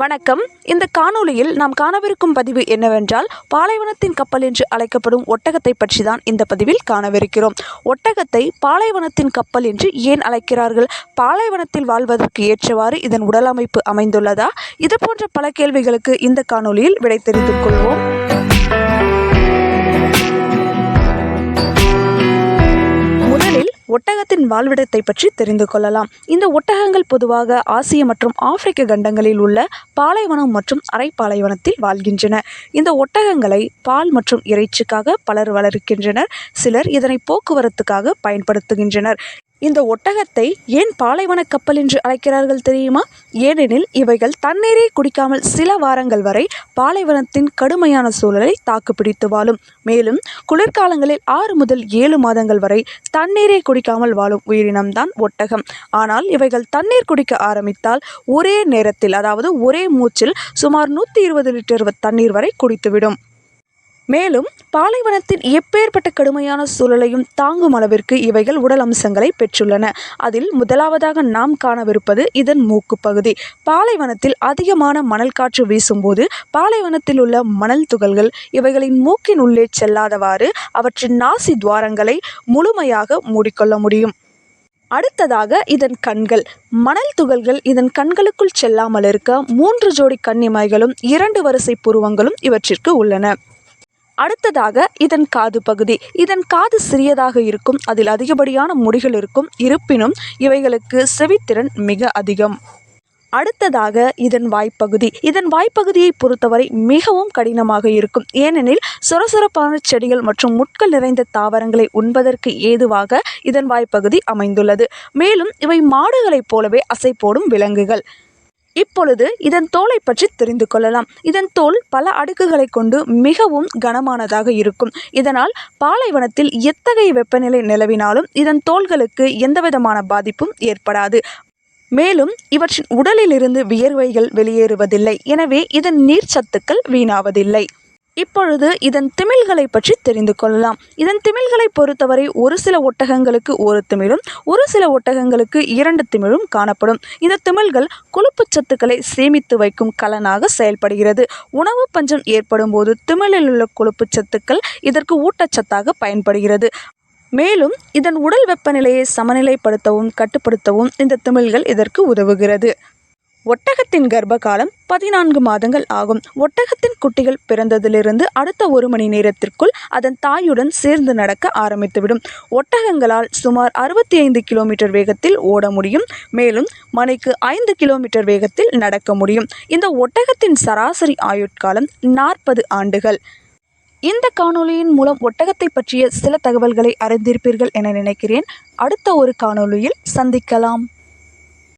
வணக்கம். இந்த காணொளியில் நாம் காணவிருக்கும் பதிவு என்னவென்றால் பாலைவனத்தின் கப்பல் என்று அழைக்கப்படும் ஒட்டகத்தை பற்றி தான் இந்த பதிவில் காணவிருக்கிறோம். ஒட்டகத்தை பாலைவனத்தின் கப்பல் என்று ஏன் அழைக்கிறார்கள்? பாலைவனத்தில் வாழ்வதற்கு ஏற்றவாறு இதன் உடலமைப்பு அமைந்துள்ளதா? இது போன்ற பல கேள்விகளுக்கு இந்த காணொளியில் விடை தெரிந்து கொள்வோம். ஒட்டகத்தின் வாழ்விடத்தை பற்றி தெரிந்து கொள்ளலாம். இந்த ஒட்டகங்கள் பொதுவாக ஆசிய மற்றும் ஆப்பிரிக்க கண்டங்களில் உள்ள பாலைவனம் மற்றும் அரை பாலைவனத்தில் வாழ்கின்றன. இந்த ஒட்டகங்களை பால் மற்றும் இறைச்சிக்காக பலர் வளர்க்கின்றனர். சிலர் இதனை போக்குவரத்துக்காக பயன்படுத்துகின்றனர். இந்த ஒட்டகத்தை ஏன் பாலைவன கப்பல் என்று அழைக்கிறார்கள் தெரியுமா? ஏனெனில் இவைகள் தண்ணீரை குடிக்காமல் சில வாரங்கள் வரை பாலைவனத்தின் கடுமையான சூழலை தாக்குப்பிடித்து வாழும். மேலும் குளிர்காலங்களில் ஆறு முதல் ஏழு மாதங்கள் வரை தண்ணீரை குடிக்காமல் வாழும் உயிரினம்தான் ஒட்டகம். ஆனால் இவைகள் தண்ணீர் குடிக்க ஆரம்பித்தால் ஒரே நேரத்தில் அதாவது ஒரே மூச்சில் சுமார் நூற்றி இருபது லிட்டர் தண்ணீர் வரை குடித்துவிடும். மேலும் பாலைவனத்தின் எப்பேற்பட்ட கடுமையான சூழலையும் தாங்கும் அளவிற்கு இவைகள் உடல் அம்சங்களை பெற்றுள்ளன. அதில் முதலாவதாக நாம் காணவிருப்பது இதன் மூக்கு பகுதி. பாலைவனத்தில் அதிகமான மணல் காற்று வீசும்போது பாலைவனத்தில் உள்ள மணல் துகள்கள் இவைகளின் மூக்கின் உள்ளே செல்லாதவாறு அவற்றின் நாசி துவாரங்களை முழுமையாக மூடிக்கொள்ள முடியும். அடுத்ததாக இதன் கண்கள். மணல் துகள்கள் இதன் கண்களுக்குள் செல்லாமல் இருக்க மூன்று ஜோடி கண்ணிமைகளும் இரண்டு வரிசை புருவங்களும் இவற்றிற்கு உள்ளன. அடுத்ததாக இதன் காது பகுதி. இதன் காது சிறியதாக இருக்கும் அதில் அதிகப்படியான முடிகள் இருக்கும் இருப்பினும் இவைகளுக்கு செவித்திறன் மிக அதிகம். அடுத்ததாக இதன் வாய்ப்பகுதி. இதன் வாய்ப்பகுதியை பொறுத்தவரை மிகவும் கடினமாக இருக்கும். ஏனெனில் சொரசொரப்பான செடிகள் மற்றும் முட்கள் நிறைந்த தாவரங்களை உண்பதற்கு ஏதுவாக இதன் வாய்ப்பகுதி அமைந்துள்ளது. மேலும் இவை மாடுகளைப் போலவே அசை போடும் விலங்குகள். இப்பொழுது இதன் தோலை பற்றி தெரிந்து கொள்ளலாம். இதன் தோல் பல அடுக்குகளை கொண்டு மிகவும் கனமானதாக இருக்கும். இதனால் பாலைவனத்தில் எத்தகைய வெப்பநிலை நிலவினாலும் இதன் தோள்களுக்கு எந்தவிதமான பாதிப்பும் ஏற்படாது. மேலும் இவற்றின் உடலிலிருந்து வியர்வைகள் வெளியேறுவதில்லை. எனவே இதன் நீர் சத்துக்கள் வீணாவதில்லை. இப்பொழுது இதன் திமில்களை பற்றி தெரிந்து கொள்ளலாம். இதன் திமில்களை பொறுத்தவரை ஒரு சில ஒட்டகங்களுக்கு ஒரு திமிழும் ஒரு சில ஒட்டகங்களுக்கு இரண்டு திமிழும் காணப்படும். இந்த திமில்கள் கொழுப்புச் சத்துக்களை சேமித்து வைக்கும் கலனாக செயல்படுகிறது. உணவு பஞ்சம் ஏற்படும் போது திமிழில் உள்ள கொழுப்புச் சத்துக்கள் இதற்கு ஊட்டச்சத்தாக பயன்படுகிறது. மேலும் இதன் உடல் வெப்பநிலையை சமநிலைப்படுத்தவும் கட்டுப்படுத்தவும் இந்த திமில்கள் இதற்கு உதவுகிறது. ஒட்டகத்தின் கர்ப்ப காலம் பதினான்கு மாதங்கள் ஆகும். ஒட்டகத்தின் குட்டிகள் பிறந்ததிலிருந்து அடுத்த ஒரு மணி நேரத்திற்குள் அதன் தாயுடன் சேர்ந்து நடக்க ஆரம்பித்துவிடும். ஒட்டகங்களால் சுமார் அறுபத்தி ஐந்து கிலோமீட்டர் வேகத்தில் ஓட முடியும். மேலும் மணிக்கு ஐந்து கிலோமீட்டர் வேகத்தில் நடக்க முடியும். இந்த ஒட்டகத்தின் சராசரி ஆயுட்காலம் நாற்பது ஆண்டுகள். இந்த காணொளியின் மூலம் ஒட்டகத்தை பற்றிய சில தகவல்களை அறிந்திருப்பீர்கள் என நினைக்கிறேன். அடுத்த ஒரு காணொளியில் சந்திக்கலாம்.